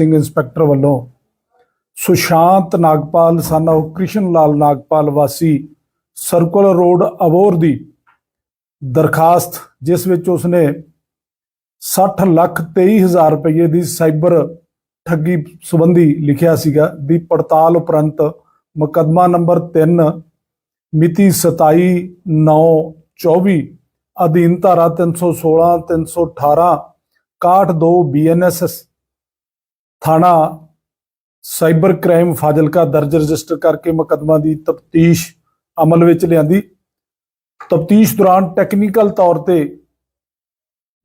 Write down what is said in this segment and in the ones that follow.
Singh inspector ਵੱਲੋਂ ਸੁਸ਼ਾਂਤ ਨਾਗਪਾਲ ਸਨ of Krishna ਲਾਲ ਨਾਗਪਾਲ ਵਾਸੀ circular road Abohar ਦੀ ਦਰਖਾਸਤ, ਜਿਸ ਵਿੱਚ ਉਸਨੇ 60 ਲੱਖ 23 ਹਜ਼ਾਰ ਰੁਪਏ ਦੀ ਸਾਈਬਰ ਠੱਗੀ ਸੰਬੰਧੀ ਲਿਖਿਆ ਸੀਗਾ, ਦੀ ਪੜਤਾਲ ਉਪਰੰਤ ਮੁਕੱਦਮਾ ਨੰਬਰ 3 ਮਿਤੀ 27 9 24 ਅਧੀਨ ਧਾਰਾ 316 318 62 ਬੀਐਨਐਸਐਸ ਥਾਣਾ ਸਾਈਬਰ ਕ੍ਰਾਈਮ ਫਾਜ਼ਿਲਕਾ ਦਰਜ ਰਜਿਸਟਰ ਕਰਕੇ ਮੁਕੱਦਮਾ ਦੀ ਤਫਤੀਸ਼ ਅਮਲ ਵਿੱਚ ਲਿਆਂਦੀ। ਤਫਤੀਸ਼ ਦੌਰਾਨ ਟੈਕਨੀਕਲ ਤੌਰ ਤੇ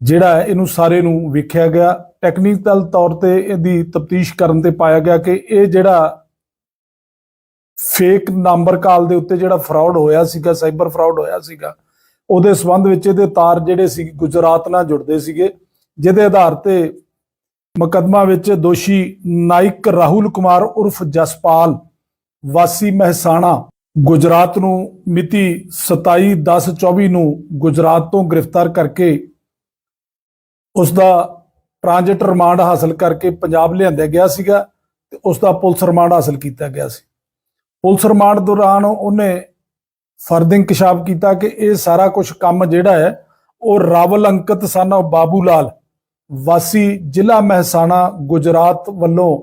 ਜਿਹੜਾ ਇਹਨੂੰ ਸਾਰੇ ਨੂੰ ਵੇਖਿਆ ਗਿਆ। ਟੈਕਨੀਕਲ ਤੌਰ ਤੇ ਇਹਦੀ ਤਫਤੀਸ਼ ਕਰਨ ਤੇ ਪਾਇਆ ਗਿਆ ਕਿ ਇਹ ਜਿਹੜਾ ਫੇਕ ਨੰਬਰ ਕਾਲ ਦੇ ਉੱਤੇ ਜਿਹੜਾ ਫਰਾਡ ਹੋਇਆ ਸੀਗਾ, ਸਾਈਬਰ ਫਰਾਡ ਹੋਇਆ ਸੀਗਾ, ਉਹਦੇ ਸੰਬੰਧ ਵਿੱਚ ਇਹਦੇ ਤਾਰ ਜਿਹੜੇ ਸੀ, ਗੁਜਰਾਤ ਨਾਲ ਜੁੜਦੇ ਸੀਗੇ। ਜਿਹਦੇ ਆਧਾਰ ਤੇ ਮੁਕੱਦਮਾ ਵਿੱਚ ਦੋਸ਼ੀ ਨਾਇਕ ਰਾਹੁਲ ਕੁਮਾਰ ਉਰਫ ਜਸਪਾਲ, ਵਾਸੀ ਮਹਿਸਾਣਾ, ਗੁਜਰਾਤ ਨੂੰ ਮਿਤੀ 27/10/24 ਨੂੰ ਗੁਜਰਾਤ ਤੋਂ ਗ੍ਰਿਫਤਾਰ ਕਰਕੇ ਉਸ ਦਾ ਟ੍ਰਾਂਜ਼ਿਟ ਰਿਮਾਂਡ ਹਾਸਲ ਕਰਕੇ ਪੰਜਾਬ ਲਿਆਂਦਿਆ ਗਿਆ ਸੀਗਾ ਤੇ ਉਸ ਦਾ ਪੁਲਿਸ ਰਿਮਾਂਡ ਹਾਸਲ ਕੀਤਾ ਗਿਆ ਸੀ। ਪੁਲਿਸ ਰਿਮਾਂਡ ਦੌਰਾਨ ਉਹਨੇ ਫਰਦ ਇੰਕਸ਼ਾਫ ਕੀਤਾ ਕਿ ਇਹ ਸਾਰਾ ਕੁਝ ਕੰਮ ਜਿਹੜਾ ਹੈ, ਉਹ ਰਾਵਲ ਅੰਕਤ ਸਾਨਾ ਬਾਬੂ ਲਾਲ। ਵਾਸੀ ਜ਼ਿਲ੍ਹਾ ਮਹਿਸਾਣਾ ਗੁਜਰਾਤ ਵੱਲੋਂ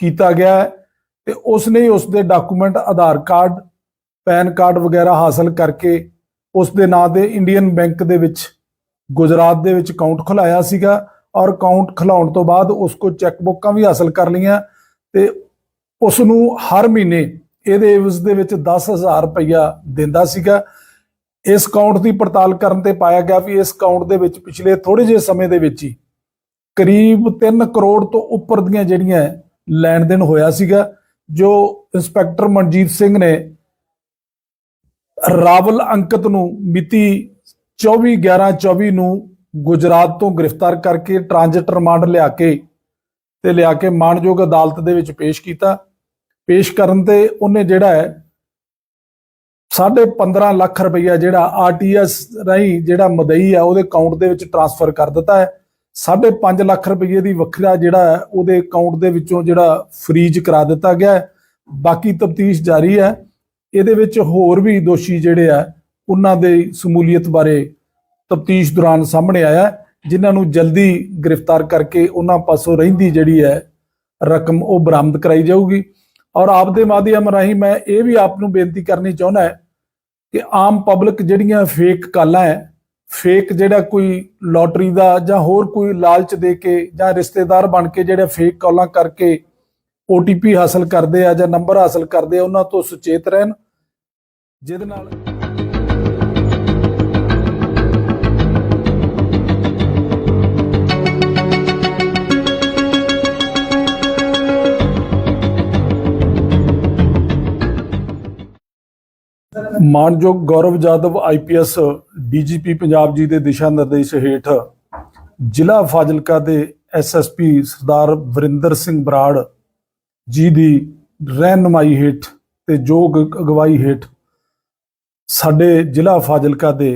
ਕੀਤਾ ਗਿਆ ਹੈ ਤੇ ਉਸ ਨੇ ਉਸ ਦੇ document Aadhaar card, PAN card ਵਗੈਰਾ ਹਾਸਲ ਕਰਕੇ ਉਸ ਦੇ ਨਾਂ ਦੇ ਇੰਡੀਅਨ ਬੈਂਕ ਦੇ ਵਿੱਚ, ਗੁਜਰਾਤ ਦੇ ਵਿੱਚ ਅਕਾਊਂਟ ਖੁਲਾਇਆ ਸੀਗਾ ਔਰ ਅਕਾਊਂਟ ਖੁਲਾਉਣ ਤੋਂ ਬਾਅਦ ਉਸ ਕੋ ਚੈੱਕ ਬੁੱਕਾਂ ਵੀ ਹਾਸਲ ਕਰ ਲਈਆਂ ਤੇ ਉਸ ਨੂੰ ਹਰ ਮਹੀਨੇ ਇਹਦੇ ਇਵਜ਼ ਦੇ ਵਿੱਚ 10000 ਰੁਪਇਆ ਦਿੰਦਾ ਸੀਗਾ। ਇਸ ਅਕਾਊਂਟ ਦੀ ਪੜਤਾਲ ਕਰਨ ਤੇ ਪਾਇਆ ਗਿਆ ਵੀ ਇਸ ਅਕਾਊਂਟ ਦੇ ਵਿੱਚ ਪਿਛਲੇ ਥੋੜੇ ਜਿਹੇ ਸਮੇਂ ਦੇ ਵਿੱਚ ਹੀ ਕਰੀਬ 3 ਕਰੋੜ ਤੋਂ ਉੱਪਰ ਦੀਆਂ ਜਿਹੜੀਆਂ ਲੈਣ ਦੇਣ ਹੋਇਆ ਸੀਗਾ, ਜੋ ਇੰਸਪੈਕਟਰ ਮਨਜੀਤ ਸਿੰਘ ਨੇ ਰਾਵਲ ਅੰਕਤ ਨੂੰ ਮਿਤੀ 24/11/24 ਨੂੰ ਗੁਜਰਾਤ ਤੋਂ ਗ੍ਰਿਫਤਾਰ ਕਰਕੇ ਟ੍ਰਾਂਜ਼ਿਟ ਰਿਮਾਂਡ ਲਿਆ ਕੇ ਤੇ ਲਿਆ ਕੇ ਮਾਨਯੋਗ ਅਦਾਲਤ ਦੇ ਵਿੱਚ ਪੇਸ਼ ਕੀਤਾ। ਪੇਸ਼ ਕਰਨ ਤੇ ਉਹਨੇ ਜਿਹੜਾ ਹੈ 15.5 ਲੱਖ ਰੁਪਈਆ ਜਿਹੜਾ ਆਰਟੀਐਸ ਰਾਹੀਂ ਜਿਹੜਾ ਮਦਈ ਹੈ ਉਹਦੇ ਅਕਾਊਂਟ ਦੇ ਵਿੱਚ ਟ੍ਰਾਂਸਫਰ ਕਰ ਦਿੱਤਾ ਹੈ। 5.5 ਲੱਖ ਰੁਪਈਏ ਦੀ ਵੱਖਰਾ ਜਿਹੜਾ ਹੈ, ਉਹਦੇ ਅਕਾਊਂਟ ਦੇ ਵਿੱਚੋਂ ਜਿਹੜਾ ਫਰੀਜ਼ ਕਰਾ ਦਿੱਤਾ ਗਿਆ ਹੈ। ਬਾਕੀ ਤਫਤੀਸ਼ ਜਾਰੀ ਹੈ। ਇਹਦੇ ਵਿੱਚ ਹੋਰ ਵੀ ਦੋਸ਼ੀ ਜਿਹੜੇ ਆ, ਉਹਨਾਂ ਦੇ ਸਮੂਲੀਅਤ ਬਾਰੇ ਤਫਤੀਸ਼ ਦੌਰਾਨ ਸਾਹਮਣੇ ਆਇਆ ਜਿਨ੍ਹਾਂ ਨੂੰ ਜਲਦੀ ਗ੍ਰਿਫਤਾਰ ਕਰਕੇ ਉਹਨਾਂ ਪਾਸੋਂ ਰਹਿੰਦੀ ਜਿਹੜੀ ਹੈ, ਰਕਮ ਉਹ ਬਰਾਮਦ ਕਰਾਈ ਜਾਊਗੀ। ਔਰ ਆਪ ਦੇ ਮਾਧਿਅਮ ਰਾਹੀਂ ਮੈਂ ਇਹ ਵੀ ਆਪ ਨੂੰ ਬੇਨਤੀ ਕਰਨੀ ਚਾਹੁੰਦਾ ਹੈ ਕਿ ਆਮ ਪਬਲਿਕ ਜਿਹੜੀਆਂ ਫੇਕ ਕਾਲਾਂ ਹੈ ਫੇਕ ਜਿਹੜਾ ਕੋਈ ਲੋਟਰੀ ਦਾ ਜਾਂ ਹੋਰ ਕੋਈ ਲਾਲਚ ਦੇ ਕੇ ਜਾਂ ਰਿਸ਼ਤੇਦਾਰ ਬਣ ਕੇ ਜਿਹੜੇ ਫੇਕ ਕਾਲਾਂ ਕਰਕੇ OTP ਹਾਸਲ ਕਰਦੇ ਆ ਜਾਂ ਨੰਬਰ ਹਾਸਲ ਕਰਦੇ ਆ, ਉਹਨਾਂ ਤੋਂ ਸੁਚੇਤ ਰਹਿਣ, ਜਿਹਦੇ ਨਾਲ ਮਾਨਯੋਗ ਗੌਰਵ ਜਾਦਵ ਆਈਪੀਐਸ ਡੀਜੀਪੀ ਪੰਜਾਬ ਜੀ ਦੇ ਦਿਸ਼ਾ ਨਿਰਦੇਸ਼ ਹੇਠ ਜ਼ਿਲ੍ਹਾ ਫਾਜ਼ਿਲਕਾ ਦੇ ਐਸਐਸਪੀ ਸਰਦਾਰ ਵਰਿੰਦਰ ਸਿੰਘ ਬਰਾੜ ਜੀ ਦੀ ਰਹਿਨਮਾਈ ਹੇਠ ਤੇ ਯੋਗ ਅਗਵਾਈ ਹੇਠ ਸਾਡੇ ਜ਼ਿਲ੍ਹਾ ਫਾਜ਼ਿਲਕਾ ਦੇ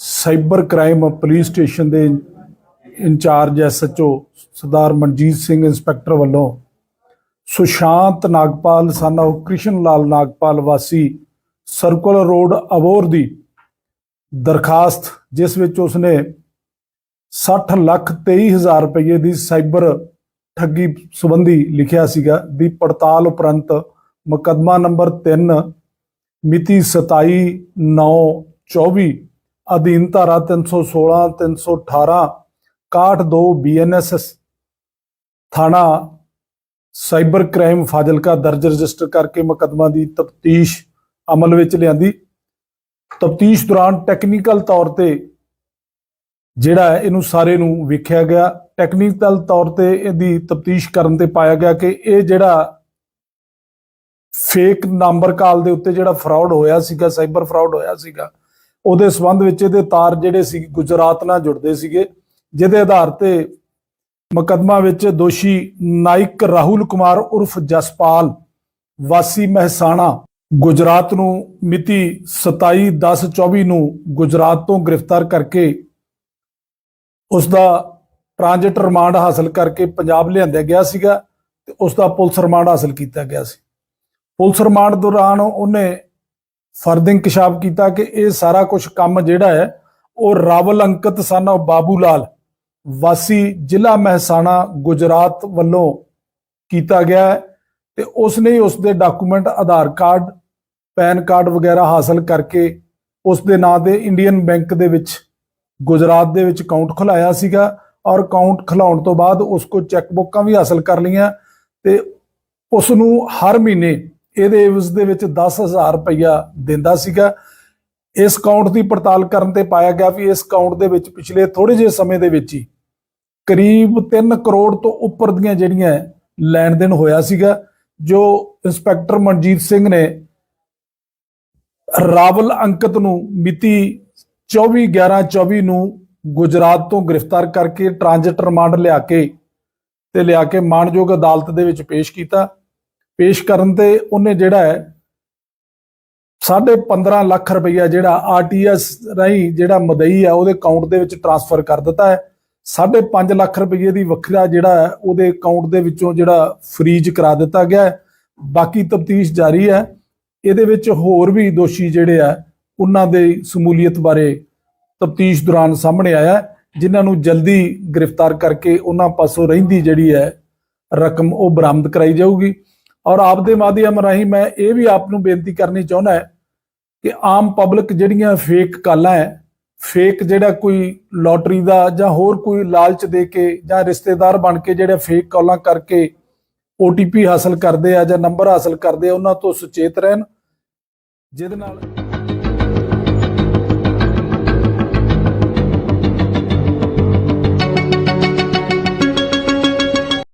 ਸਾਈਬਰ ਕ੍ਰਾਈਮ ਪੁਲਿਸ ਸਟੇਸ਼ਨ ਦੇ incharge SHO Sardar Manjit Singh inspector ਵੱਲੋਂ ਸੁਸ਼ਾਂਤ ਨਾਗਪਾਲ, ਸਨ of ਕ੍ਰਿਸ਼ਨ ਲਾਲ ਨਾਗਪਾਲ ਵਾਸੀ ਸਰਕੂਲਰ ਰੋਡ ਅਬੋਰ ਦੀ ਦਰਖਾਸਤ, ਜਿਸ ਵਿੱਚ ਉਸਨੇ 60 ਲੱਖ 23 ਹਜ਼ਾਰ ਰੁਪਏ ਦੀ ਸਾਈਬਰ ਠੱਗੀ ਸੰਬੰਧੀ ਲਿਖਿਆ ਸੀਗਾ, ਦੀ ਪੜਤਾਲ ਉਪਰੰਤ ਮੁਕੱਦਮਾ ਨੰਬਰ 3 ਮਿਤੀ 27 9 24 ਅਧੀਨ ਧਾਰਾ 316 318 62 ਬੀਐਨਐਸਐਸ ਥਾਣਾ ਸਾਈਬਰ ਕ੍ਰਾਈਮ ਫਾਜ਼ਿਲਕਾ ਦਰਜ ਰਜਿਸਟਰ ਕਰਕੇ ਮੁਕੱਦਮਾ ਦੀ ਤਫਤੀਸ਼ ਅਮਲ ਵਿੱਚ ਲਿਆਂਦੀ। ਤਫਤੀਸ਼ ਦੌਰਾਨ ਟੈਕਨੀਕਲ ਤੌਰ ਤੇ ਜਿਹੜਾ ਹੈ, ਇਹਨੂੰ ਸਾਰੇ ਨੂੰ ਵੇਖਿਆ ਗਿਆ। ਟੈਕਨੀਕਲ ਤੌਰ ਤੇ ਇਹਦੀ ਤਫਤੀਸ਼ ਕਰਨ ਤੇ ਪਾਇਆ ਗਿਆ ਕਿ ਇਹ ਜਿਹੜਾ ਫੇਕ ਨੰਬਰ ਕਾਲ ਦੇ ਉੱਤੇ ਜਿਹੜਾ ਫਰਾਡ ਹੋਇਆ ਸੀਗਾ ਸਾਈਬਰ ਫਰਾਡ ਹੋਇਆ ਸੀਗਾ, ਉਹਦੇ ਸੰਬੰਧ ਵਿੱਚ ਇਹਦੇ ਤਾਰ ਜਿਹੜੇ ਸੀ, ਗੁਜਰਾਤ ਨਾਲ ਜੁੜਦੇ ਸੀਗੇ। ਜਿਹਦੇ ਆਧਾਰ ਤੇ ਮੁਕੱਦਮਾ ਵਿੱਚ ਦੋਸ਼ੀ ਨਾਇਕ ਰਾਹੁਲ ਕੁਮਾਰ ਉਰਫ ਜਸਪਾਲ ਵਾਸੀ ਮਹਿਸਾਣਾ ਗੁਜਰਾਤ ਨੂੰ ਮਿਤੀ 27/10/24 ਨੂੰ ਗੁਜਰਾਤ ਤੋਂ ਗ੍ਰਿਫਤਾਰ ਕਰਕੇ ਉਸ ਦਾ ਟ੍ਰਾਂਜ਼ਿਟ ਰਿਮਾਂਡ ਹਾਸਲ ਕਰਕੇ ਪੰਜਾਬ ਲਿਆਂਦਿਆ ਗਿਆ ਸੀਗਾ ਤੇ ਉਸ ਦਾ ਪੁਲਿਸ ਰਿਮਾਂਡ ਹਾਸਲ ਕੀਤਾ ਗਿਆ ਸੀ। ਪੁਲਿਸ ਰਿਮਾਂਡ ਦੌਰਾਨ ਉਹਨੇ ਫਰਦ ਇੰਕਸ਼ਾਫ ਕੀਤਾ ਕਿ ਇਹ ਸਾਰਾ ਕੁਝ ਕੰਮ ਜਿਹੜਾ ਹੈ, ਉਹ ਰਾਵਲ ਅੰਕਤ ਸਾਨਾ ਬਾਬੂ ਲਾਲ ਵਾਸੀ ਜ਼ਿਲ੍ਹਾ ਮਹਿਸਾਣਾ ਗੁਜਰਾਤ ਵੱਲੋਂ ਕੀਤਾ ਗਿਆ ਹੈ। ਤੇ ਉਸ ਨੇ ਉਸ ਦੇ document Aadhaar card, PAN card ਵਗੈਰਾ ਹਾਸਲ ਕਰਕੇ ਉਸ ਦੇ ਨਾਂ ਤੇ ਇੰਡੀਅਨ ਬੈਂਕ ਦੇ ਵਿੱਚ, ਗੁਜਰਾਤ ਦੇ ਵਿੱਚ ਅਕਾਊਂਟ ਖੁਲਾਇਆ ਸੀਗਾ ਔਰ ਅਕਾਊਂਟ ਖੁਲਾਉਣ ਤੋਂ ਬਾਅਦ ਉਸ ਕੋ ਚੈੱਕ ਬੁੱਕਾਂ ਵੀ ਹਾਸਲ ਕਰ ਲਈਆਂ ਤੇ ਉਸ ਨੂੰ ਹਰ ਮਹੀਨੇ ਇਹਦੇ ਇਵਜ਼ ਦੇ ਵਿੱਚ 10000 ਰੁਪਇਆ ਦਿੰਦਾ ਸੀਗਾ। ਇਸ ਅਕਾਊਂਟ ਦੀ ਪੜਤਾਲ ਕਰਨ ਤੇ ਪਾਇਆ ਗਿਆ ਵੀ ਇਸ ਅਕਾਊਂਟ ਦੇ ਵਿੱਚ ਪਿਛਲੇ ਥੋੜੇ ਜਿਹੇ ਸਮੇਂ ਦੇ ਵਿੱਚ ਹੀ ਕਰੀਬ 3 ਕਰੋੜ ਤੋਂ ਉੱਪਰ ਦੀਆਂ ਜਿਹੜੀਆਂ ਲੈਣ ਦੇਣ ਹੋਇਆ ਸੀਗਾ। ਜੋ ਇੰਸਪੈਕਟਰ ਮਨਜੀਤ ਸਿੰਘ ਨੇ ਰਾਵਲ ਅੰਕਤ ਨੂੰ ਮਿਤੀ 24/11/24 ਨੂੰ ਗੁਜਰਾਤ ਤੋਂ ਗ੍ਰਿਫਤਾਰ ਕਰਕੇ ਟ੍ਰਾਂਜ਼ਿਟ ਰਿਮਾਂਡ ਲਿਆ ਕੇ ਤੇ ਲਿਆ ਕੇ ਮਾਣਯੋਗ ਅਦਾਲਤ ਦੇ ਵਿੱਚ ਪੇਸ਼ ਕੀਤਾ। ਪੇਸ਼ ਕਰਨ ਤੇ ਉਹਨੇ ਜਿਹੜਾ ਹੈ 15.5 ਲੱਖ ਰੁਪਈਆ ਜਿਹੜਾ ਆਰਟੀਐਸ ਰਾਹੀਂ ਜਿਹੜਾ ਮਦਈ ਹੈ ਉਹਦੇ ਅਕਾਊਂਟ ਦੇ ਵਿੱਚ ਟ੍ਰਾਂਸਫਰ ਕਰ ਦਿੱਤਾ ਹੈ। 5.5 ਲੱਖ ਰੁਪਈਏ ਦੀ ਵੱਖਰਾ ਜਿਹੜਾ ਹੈ ਉਹਦੇ ਅਕਾਊਂਟ ਦੇ ਵਿੱਚੋਂ ਜਿਹੜਾ ਫਰੀਜ਼ ਕਰਾ ਦਿੱਤਾ ਗਿਆ ਹੈ। ਬਾਕੀ ਤਫਤੀਸ਼ ਜਾਰੀ ਹੈ। ਇਹਦੇ ਵਿੱਚ ਹੋਰ ਵੀ ਦੋਸ਼ੀ ਜਿਹੜੇ ਆ ਉਹਨਾਂ ਦੇ ਸਮੂਲੀਅਤ ਬਾਰੇ ਤਫਤੀਸ਼ ਦੌਰਾਨ ਸਾਹਮਣੇ ਆਇਆ ਹੈ, ਜਿਨ੍ਹਾਂ ਨੂੰ ਜਲਦੀ ਗ੍ਰਿਫਤਾਰ ਕਰਕੇ ਉਹਨਾਂ ਪਾਸੋਂ ਰਹਿੰਦੀ ਜਿਹੜੀ ਹੈ ਰਕਮ ਉਹ ਬਰਾਮਦ ਕਰਾਈ ਜਾਊਗੀ। ਔਰ ਆਪ ਦੇ ਮਾਧਿਅਮ ਰਾਹੀਂ ਮੈਂ ਇਹ ਵੀ ਆਪ ਨੂੰ ਬੇਨਤੀ ਕਰਨੀ ਚਾਹੁੰਦਾ ਹੈ ਕਿ ਆਮ ਪਬਲਿਕ ਜਿਹੜੀਆਂ ਫੇਕ ਕਾਲਾਂ ਹੈ ਫੇਕ ਜਿਹੜਾ ਕੋਈ ਲੋਟਰੀ ਦਾ ਜਾਂ ਹੋਰ ਕੋਈ ਲਾਲਚ ਦੇ ਕੇ ਜਾਂ ਰਿਸ਼ਤੇਦਾਰ ਬਣ ਕੇ ਜਿਹੜੇ ਫੇਕ ਕਾਲਾਂ ਕਰਕੇ OTP ਹਾਸਲ ਕਰਦੇ ਆ ਜਾਂ ਨੰਬਰ ਹਾਸਲ ਕਰਦੇ ਆ, ਉਹਨਾਂ ਤੋਂ ਸੁਚੇਤ ਰਹਿਣ, ਜਿਹਦੇ ਨਾਲ